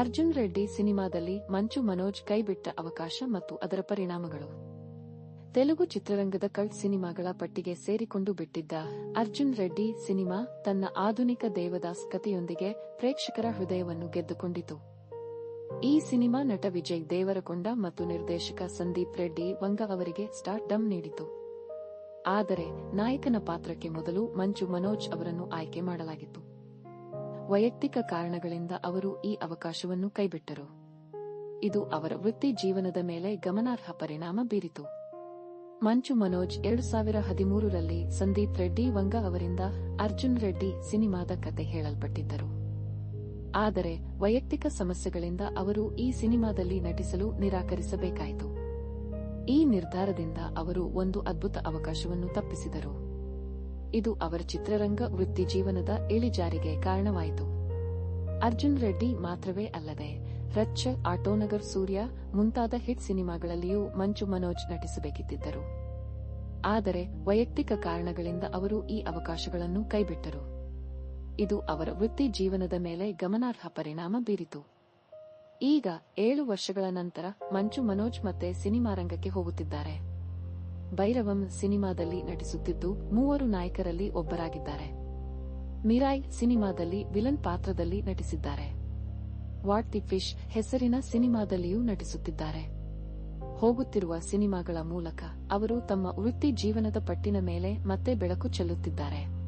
ಅರ್ಜುನ್ ರೆಡ್ಡಿ ಸಿನಿಮಾದಲ್ಲಿ ಮಂಚು ಮನೋಜ್ ಕೈಬಿಟ್ಟ ಅವಕಾಶ ಮತ್ತು ಅದರ ಪರಿಣಾಮಗಳು. ತೆಲುಗು ಚಿತ್ರರಂಗದ ಕಲ್ಟ್ ಸಿನಿಮಾಗಳ ಪಟ್ಟಿಗೆ ಸೇರಿಕೊಂಡು ಬಿಟ್ಟಿದ್ದ ಅರ್ಜುನ್ ರೆಡ್ಡಿ ಸಿನಿಮಾ ತನ್ನ ಆಧುನಿಕ ದೇವದಾಸ್ ಕಥೆಯೊಂದಿಗೆ ಪ್ರೇಕ್ಷಕರ ಹೃದಯವನ್ನು ಗೆದ್ದುಕೊಂಡಿತು. ಈ ಸಿನಿಮಾ ನಟ ವಿಜಯ್ ದೇವರಕೊಂಡ ಮತ್ತು ನಿರ್ದೇಶಕ ಸಂದೀಪ್ ರೆಡ್ಡಿ ವಂಗ ಅವರಿಗೆ ಸ್ಟಾರ್ ಡಮ್ ನೀಡಿತು. ಆದರೆ ನಾಯಕನ ಪಾತ್ರಕ್ಕೆ ಮೊದಲು ಮಂಜು ಮನೋಜ್ ಅವರನ್ನು ಆಯ್ಕೆ ಮಾಡಲಾಗಿತ್ತು. ವೈಯಕ್ತಿಕ ಕಾರಣಗಳಿಂದ ಅವರು ಈ ಅವಕಾಶವನ್ನು ಕೈಬಿಟ್ಟರು. ಇದು ಅವರ ವೃತ್ತಿ ಜೀವನದ ಮೇಲೆ ಗಮನಾರ್ಹ ಪರಿಣಾಮ ಬೀರಿತು. ಮಂಚು ಮನೋಜ್ ಎರಡು ಸಾವಿರ ಹದಿಮೂರರಲ್ಲಿ ಸಂದೀಪ್ ರೆಡ್ಡಿ ವಂಗ ಅವರಿಂದ ಅರ್ಜುನ್ ರೆಡ್ಡಿ ಸಿನಿಮಾದ ಕತೆ ಹೇಳಲ್ಪಟ್ಟಿದ್ದರು. ಆದರೆ ವೈಯಕ್ತಿಕ ಸಮಸ್ಯೆಗಳಿಂದ ಅವರು ಈ ಸಿನಿಮಾದಲ್ಲಿ ನಟಿಸಲು ನಿರಾಕರಿಸಬೇಕಾಯಿತು. ಈ ನಿರ್ಧಾರದಿಂದ ಅವರು ಒಂದು ಅದ್ಭುತ ಅವಕಾಶವನ್ನು ತಪ್ಪಿಸಿದರು. ಇದು ಅವರ ಚಿತ್ರರಂಗ ವೃತ್ತಿ ಜೀವನದ ಇಳಿಜಾರಿಗೆ ಕಾರಣವಾಯಿತು. ಅರ್ಜುನ್ ರೆಡ್ಡಿ ಮಾತ್ರವೇ ಅಲ್ಲದೆ ರಚ್ಚ ಆಟೋನಗರ್ ಸೂರ್ಯ ಮುಂತಾದ ಹಿಟ್ ಸಿನಿಮಾಗಳಲ್ಲಿಯೂ ಮಂಚು ಮನೋಜ್ ನಟಿಸಬೇಕಿದ್ದರು. ಆದರೆ ವೈಯಕ್ತಿಕ ಕಾರಣಗಳಿಂದ ಅವರು ಈ ಅವಕಾಶಗಳನ್ನು ಕೈಬಿಟ್ಟರು. ಇದು ಅವರ ವೃತ್ತಿ ಜೀವನದ ಮೇಲೆ ಗಮನಾರ್ಹ ಪರಿಣಾಮ ಬೀರಿತು. ಈಗ ಏಳು ವರ್ಷಗಳ ನಂತರ ಮಂಚು ಮನೋಜ್ ಮತ್ತೆ ಸಿನಿಮಾ ರಂಗಕ್ಕೆ ಹೋಗುತ್ತಿದ್ದಾರೆ. ಭೈರವಂ ಸಿನಿಮಾದಲ್ಲಿ ನಟಿಸುತ್ತಿದ್ದು ಮೂವರು ನಾಯಕರಲ್ಲಿ ಒಬ್ಬರಾಗಿದ್ದಾರೆ. ಮಿರಾಯ್ ಸಿನಿಮಾದಲ್ಲಿ ವಿಲನ್ ಪಾತ್ರದಲ್ಲಿ ನಟಿಸಿದ್ದಾರೆ. ವಾಟ್ ದಿ ಫಿಶ್ ಹೆಸರಿನ ಸಿನಿಮಾದಲ್ಲಿಯೂ ನಟಿಸುತ್ತಿದ್ದಾರೆ. ಹೋಗುತ್ತಿರುವ ಸಿನಿಮಾಗಳ ಮೂಲಕ ಅವರು ತಮ್ಮ ವೃತ್ತಿ ಜೀವನದ ಪಟ್ಟಿನ ಮೇಲೆ ಮತ್ತೆ ಬೆಳಕು ಚೆಲ್ಲುತ್ತಿದ್ದಾರೆ.